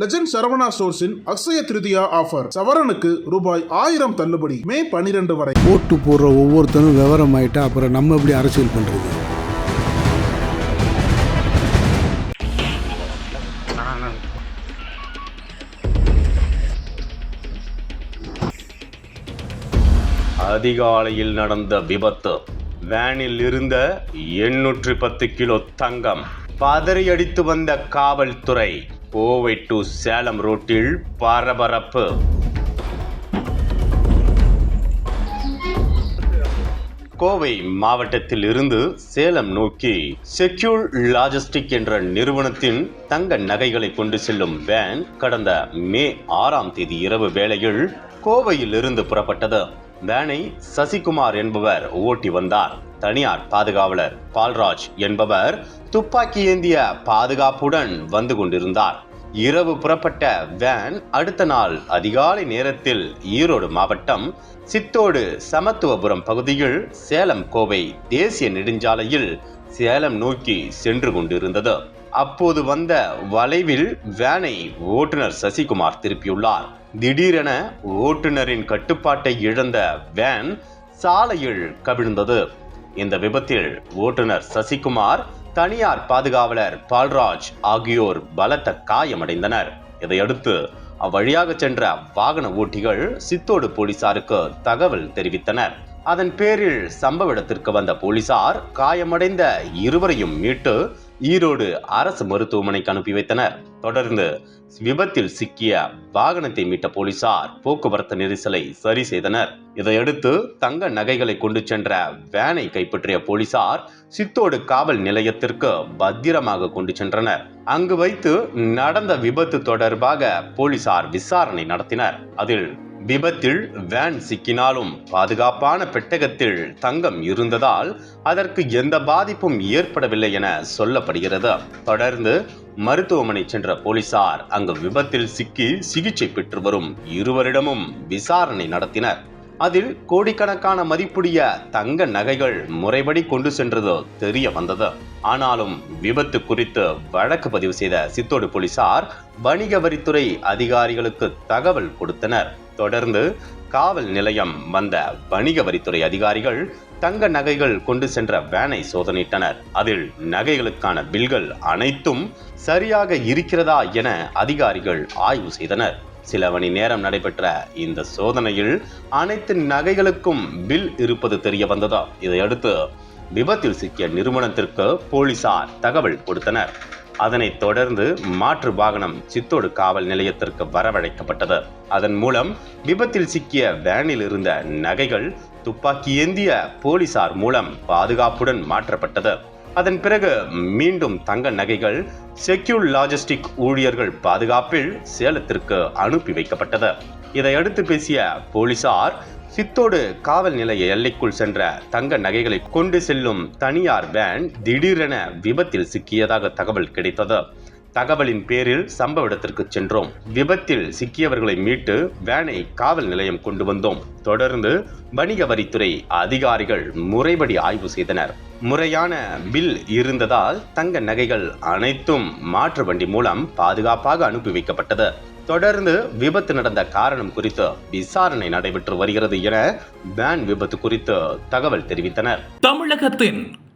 Legend Saravana ஸ்டோர்ஸின் Akshaya Tritiya offer சவரனுக்கு ரூபாய் ஆயிரம் தள்ளுபடி. மே பனிரெண்டு வரை. ஓட்டு போடுற ஒவ்வொருத்தனும் விவரம் ஆயிட்டா அப்புறம் நம்ம எப்படி அரசியல் பண்றது? அதிகாலையில் நடந்த விபத்து. வேனில் இருந்த எண்ணூற்றி பத்து கிலோ தங்கம். பதறியடித்து வந்த காவல்துறை. கோவை டு சேலம் ரோட்டில் பரபரப்பு. கோவை மாவட்டத்தில் இருந்து சேலம் நோக்கி செக்யூர் லாஜிஸ்டிக் என்ற நிறுவனத்தின் தங்க நகைகளை கொண்டு செல்லும் வேன் கடந்த மே ஆறாம் தேதி இரவு வேளையில் கோவையில் இருந்து புறப்பட்டது. வேனை சசிகுமார் என்பவர் ஓட்டி வந்தார். தனியார் பாதுகாவலர் பால்ராஜ் என்பவர் துப்பாக்கி ஏந்திய பாதுகாப்புடன் வந்து கொண்டிருந்தார். இரவு புறப்பட்ட வேன் அடுத்த நாள் அதிகாலை நேரத்தில் ஈரோடு மாவட்டம் சித்தோடு சமத்துவபுரம் பகுதியில் சேலம் கோவை தேசிய நெடுஞ்சாலையில் சேலம் நோக்கி சென்று கொண்டிருந்தது. அப்போது வந்த வளைவில் வேனை ஓட்டுநர் சசிகுமார் திருப்பியுள்ளார். திடீரென ஓட்டுநரின் கட்டுப்பாட்டை இழந்த வேன் சாலையில் கவிழ்ந்தது. இந்த விபத்தில் ஓட்டுநர் சசிகுமார் தனியார் பாதுகாவலர் பால்ராஜ் ஆகியோர் பலத்த காயமடைந்தனர். இதையடுத்து அவ்வழியாக சென்ற வாகன ஓட்டிகள் சித்தோடு போலீசாருக்கு தகவல் தெரிவித்தனர். அதன் பேரில் சம்பவ இடத்திற்கு வந்த போலீசார் காயமடைந்த இருவரையும் மீட்டு ஈரோடு அரசு மருத்துவமனைக்கு அனுப்பி வைத்தனர். தொடர்ந்து விபத்தில் சிக்கிய வாகனத்தை மீட்ட போலீசார் போக்குவரத்து நெரிசலை சரி செய்தனர். இதையடுத்து தங்க நகைகளை கொண்டு சென்ற வேனை கைப்பற்றிய போலீசார் சித்தோடு காவல் நிலையத்திற்கு பத்திரமாக கொண்டு சென்றனர். அங்கு வைத்து நடந்த விபத்து தொடர்பாக போலீசார் விசாரணை நடத்தினர். அதில் விபத்தில் வேன் சிக்கினாலும் பாதுகாப்பான பெட்டகத்தில் தங்கம் இருந்ததால் அதற்கு எந்த பாதிப்பும் ஏற்படவில்லை என சொல்லப்படுகிறது. தொடர்ந்து மருத்துவமனை சென்ற போலீசார் அங்கு விபத்தில் சிக்கி சிகிச்சை பெற்று வரும் இருவரிடமும் விசாரணை நடத்தினர். அதில் கோடிக்கணக்கான மதிப்புடைய தங்க நகைகள் முறைப்படி கொண்டு சென்றது தெரிய வந்தது. ஆனாலும் விபத்து குறித்து வழக்கு பதிவு செய்த சித்தோடு போலீசார் வணிக வரித்துறை அதிகாரிகளுக்கு தகவல் கொடுத்தனர். தொடர்ந்து காவல் நிலையம் வந்த வணிக வரித்துறை அதிகாரிகள் தங்க நகைகள் கொண்டு சென்ற வேனை சோதனையிட்டனர். அதில் நகைகளுக்கான பில்கள் அனைத்தும் சரியாக இருக்கிறதா என அதிகாரிகள் ஆய்வு செய்தனர். சில மணி நேரம் நடைபெற்ற இந்த சோதனையில் அனைத்து நகைகளுக்கும் பில் இருப்பது தெரிய வந்ததா? இதையடுத்து விபத்தில் சிக்கிய நிறுவனத்திற்கு போலீசார் தகவல் கொடுத்தனர். அதனைத் தொடர்ந்து மாற்று வாகனம் சித்தோடு காவல் நிலையத்திற்கு வரவழைக்கப்பட்டது. அதன் மூலம் விபத்தில் சிக்கிய வேனில் இருந்த நகைகள் துப்பாக்கி ஏந்திய போலீசார் மூலம் பாதுகாப்புடன் மாற்றப்பட்டது. அதன் பிறகு மீண்டும் தங்க நகைகள் செக்யூர் லாஜிஸ்டிக் ஊழியர்கள் பாதுகாப்பில் சேலத்திற்கு அனுப்பி வைக்கப்பட்டது. இதையடுத்து பேசிய போலீசார் சித்தோடு காவல் நிலைய எல்லைக்குள் சென்ற தங்க நகைகளை கொண்டு செல்லும் தனியார் வேன் திடீரென விபத்தில் சிக்கியதாக தகவல் கிடைத்தது. தகவலின் பேரில் சம்பவ இடத்திற்கு சென்றோம். விபத்தில் சிக்கியவர்களை மீட்டு வேனை காவல் நிலையம் கொண்டு வந்தோம். தொடர்ந்து வணிக வரித்துறை அதிகாரிகள் முறைப்படி ஆய்வு செய்தனர். முறையான பில் இருந்ததால் தங்க நகைகள் அனைத்தும் மாற்று வண்டி மூலம் பாதுகாப்பாக அனுப்பி வைக்கப்பட்டது. தொடர்ந்து விபத்து நடந்த காரணம் குறித்து விசாரணை நடைபெற்று வருகிறது என வேன் விபத்து குறித்து தகவல் தெரிவித்தனர். தமிழகத்தின்